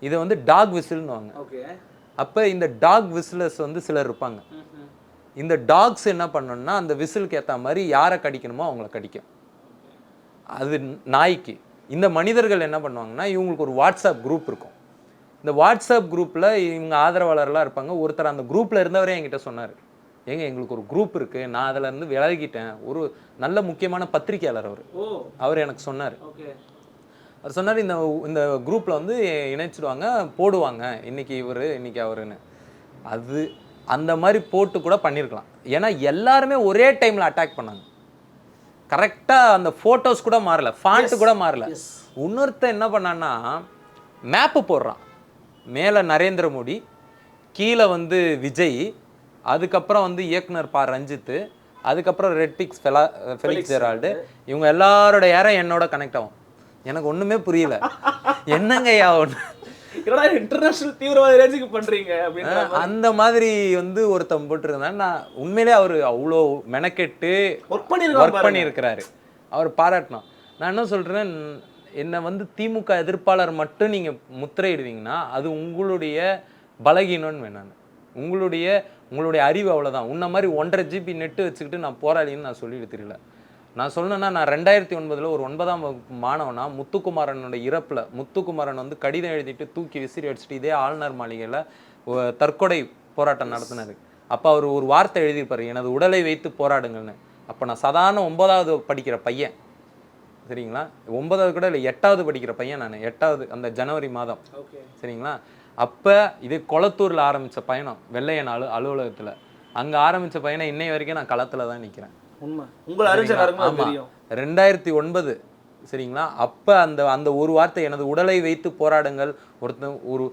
இதை வந்து டாக் விசில்னுவாங்க அப்போ இந்த டாக் விசிலர்ஸ் வந்து சிலர் இருப்பாங்க. இந்த டாக்ஸ் என்ன பண்ணணும்னா அந்த விசிலுக்கு ஏற்ற மாதிரி யாரை கடிக்கணுமோ அவங்கள கடிக்கும். அது நாய்க்கு. இந்த மனிதர்கள் என்ன பண்ணுவாங்கன்னா இவங்களுக்கு ஒரு வாட்ஸ்அப் குரூப் இருக்கும். இந்த வாட்ஸ்அப் குரூப்பில் இவங்க ஆதரவாளர்லாம் இருப்பாங்க. ஒருத்தர் அந்த குரூப்பில் இருந்தவரே என்கிட்ட சொன்னார். ஏங்க எங்களுக்கு ஒரு குரூப் இருக்குது நான் அதில் இருந்து விலகிட்டேன். ஒரு நல்ல முக்கியமான பத்திரிக்கையாளர் அவர். அவர் எனக்கு சொன்னார். அவர் சொன்னார் இந்த இந்த குரூப்பில் வந்து இணைச்சிடுவாங்க போடுவாங்க. இன்னைக்கு இவர் இன்னைக்கு அவருன்னு. அது அந்த மாதிரி போட்டு கூட பண்ணியிருக்கலாம் ஏன்னா எல்லாருமே ஒரே டைமில் அட்டாக் பண்ணாங்க. கரெக்டாக அந்த ஃபோட்டோஸ் கூட மாறல ஃபாண்ட் கூட மாறல. எஸ் இன்னொருத்தன் என்ன பண்ணான்னா மேப்பு போடுறான். மேலே நரேந்திர மோடி கீழே வந்து விஜய் அதுக்கப்புறம் வந்து இயக்குனர் பா ரஞ்சித்து அதுக்கப்புறம் ரெட்பிக்ஸ் ஃபெலா ஃபெலிக்ஸ் ஜெரால்டு இவங்க எல்லாரோட ஏரம் என்னோட கனெக்ட் ஆகும். எனக்கு ஒன்றுமே புரியல. என்னங்கய்யா ஒன்று என்னடா இன்டர்நேஷனல் தீவிரவாத ரேஞ்சுக்கு பண்றீங்க அப்படின்ற அந்த மாதிரி வந்து ஒருத்தன் போட்டிருந்தேன் நான் உண்மையிலே அவர் அவ்வளோ மெனக்கெட்டு ஒர்க் பண்ணிருக்காங்க ஒர்க் பண்ணியிருக்கிறாரு. அவர் பாராட்டணும். நான் என்ன சொல்கிறேன் என்னை வந்து திமுக எதிர்ப்பாளர் மட்டும் நீங்கள் முத்திரையிடுவீங்கன்னா அது உங்களுடைய பலகீனம்னு வேணான் உங்களுடைய உங்களுடைய அறிவு அவ்வளோதான் உன்ன மாதிரி ஒன்றரை ஜிபி நெட்டு வச்சுக்கிட்டு நான் போராளின்னு நான் சொல்லிட்டு தெரியல. நான் சொல்லணும்னா நான் ரெண்டாயிரத்தி ஒன்பதில் ஒரு ஒன்பதாம் வகுப்பு மாணவனா முத்துக்குமாரனோட இறப்பில் முத்துக்குமாரன் வந்து கடிதம் எழுதிட்டு தூக்கி விசிறி அடிச்சுட்டு இதே ஆளுநர் மாளிகையில் தற்கொலை போராட்டம் நடத்தினாரு. அப்போ அவர் ஒரு வார்த்தை எழுதியிருப்பாரு எனது உடலை வைத்து போராடுங்கள்னு. அப்போ நான் சாதாரண ஒன்பதாவது படிக்கிற பையன். சரிங்களா? ஒன்பதாவது கூட இல்லை எட்டாவது படிக்கிற பையன் நான். எட்டாவது அந்த ஜனவரி மாதம். சரிங்களா? அப்போ இது கொளத்தூரில் ஆரம்பித்த பயணம் வெள்ளையன் அலு அலுவலகத்தில். அங்கே ஆரம்பித்த பயணம் இன்னை வரைக்கும் நான் களத்தில் தான் நிற்கிறேன் உண்மை. உங்களை. தெரியும். ரெண்டாயிரத்தி ஒன்பது சரிங்களா? அப்போ அந்த அந்த ஒரு வார்த்தை எனது உடலை வைத்து போராடுங்கள். ஒருத்தன் ஒரு